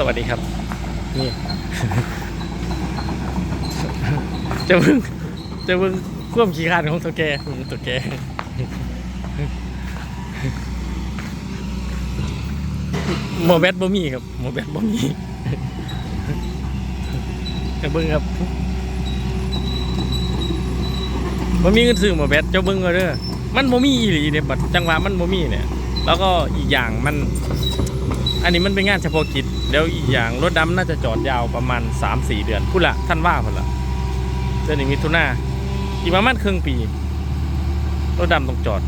สวัสดีครับ นี่ จะเพิ่งจะเพิ่งควบขี่ขานของตัวแกอืมตัวแกโมแบตบ่มีครับโมแบตบ่มีจะเบิ้งครับบ่มีเงินซื้อโมแบตเจ้าเบิ้งก็เด้อมันบ่มีอีหลีเนี่ยบัดจังหวะมันบ่มีเนี่ย แล้วก็อีกอย่างมันอันนี้มันเป็นงานเฉพาะกิจแล้วอีกอย่างรถดำน่าจะจอดยาวประมาณ 3-4 เดือนพูดละท่านว่าพุ่นละเดือนหนึ่งมิถุนาอีกประมาณครึ่งปี รถดำต้องจอด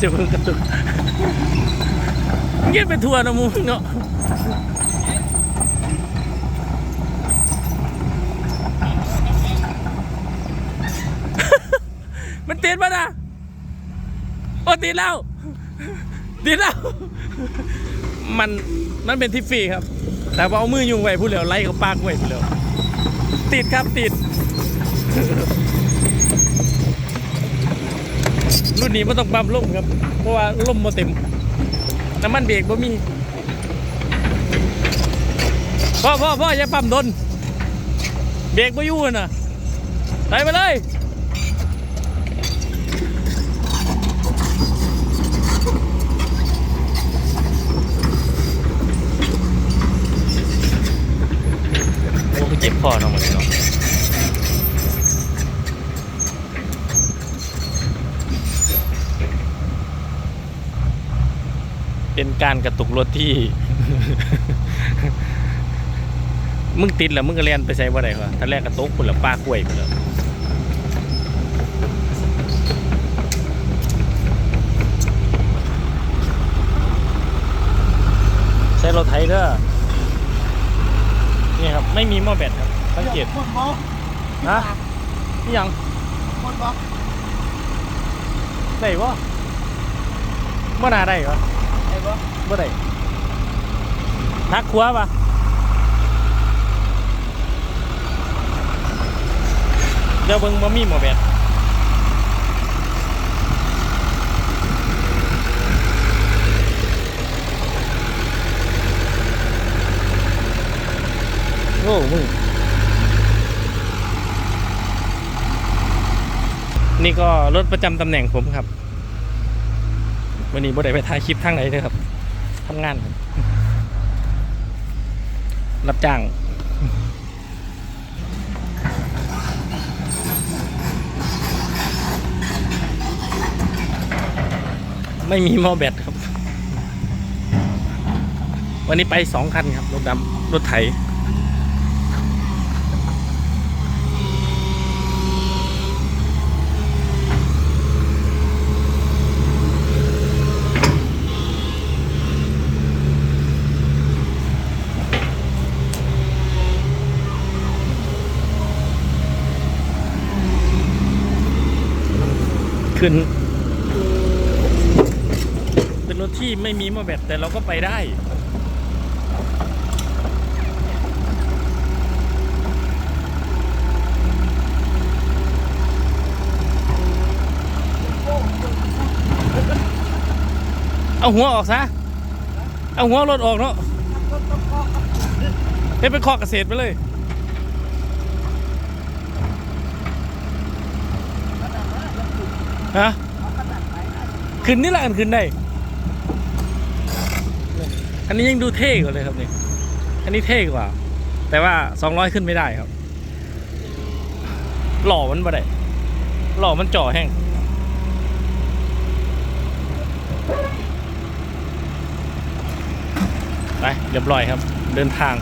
จะเพิ่งกระตุกเงียบไปทัวร์นะมึงเนาะ ติดปะนะโอ้ติดแล้วติดแล้ว มันมันเป็นทิฟฟี่ครับ แต่ว่าเอามือยุงไว้พูดเร็วไล่เขาปากไว้พูดเร็วติดครับติด รุ่นนี้ไม่ต้องปั๊มลมครับ เพราะว่าลมมาเต็ม น้ำมันเบรกบ่มีพ่อพ่อพ่ออย่าปั๊มดนเบรกไม่ยู่นะไปไปเลย จ็บคอเนาะหมดเลยเนาะเป็นการกระตุกรถที่ มึงติดแล้วมึงก็เรียนไปใส่บ่ได้วะท่านแรกกระตุกคุณละป้ากล้วยไปแล้วใช้รถไถเด้อ นี่ครับ ไม่มีหม้อแบตครับ สังเกตคนบล็อกฮะนี่ยังคนบล็อกได้บ่บ่น่าได้เหรอไอ้บล็อกบ่ได้ทักครัวปะเดี๋ยวเบิ่งบ่มีหม้อแบต อ้มึงนี่ก็รถประจำตำแหน่งผมครับวันนี้บ่ได้ไปถ่ายคลิปทางไหนเลยครับทำงาน รับรับจ้างไม่มีหม้อแบตครับ วันนี้ไปสองคันครับ รถดำรถไถ ขึ้น เป็นรถที่ไม่มีหม้อแบตแต่เราก็ไปได้ เอาหัวออกซะ เอาหัวรถออกเนาะเฮ้ยเป็นข้อเกษตรไปเลย ฮะขึ้นนี่แหละกันขึ้นได้ อันนี้ยังดูเท่กว่าเลยครับนี่ อันนี้เท่กว่า แต่ว่าสองร้อยขึ้นไม่ได้ครับ หล่อมันบ่ได้ หล่อมันจ่อแห้ง ไปเรียบร้อยครับ เดินทาง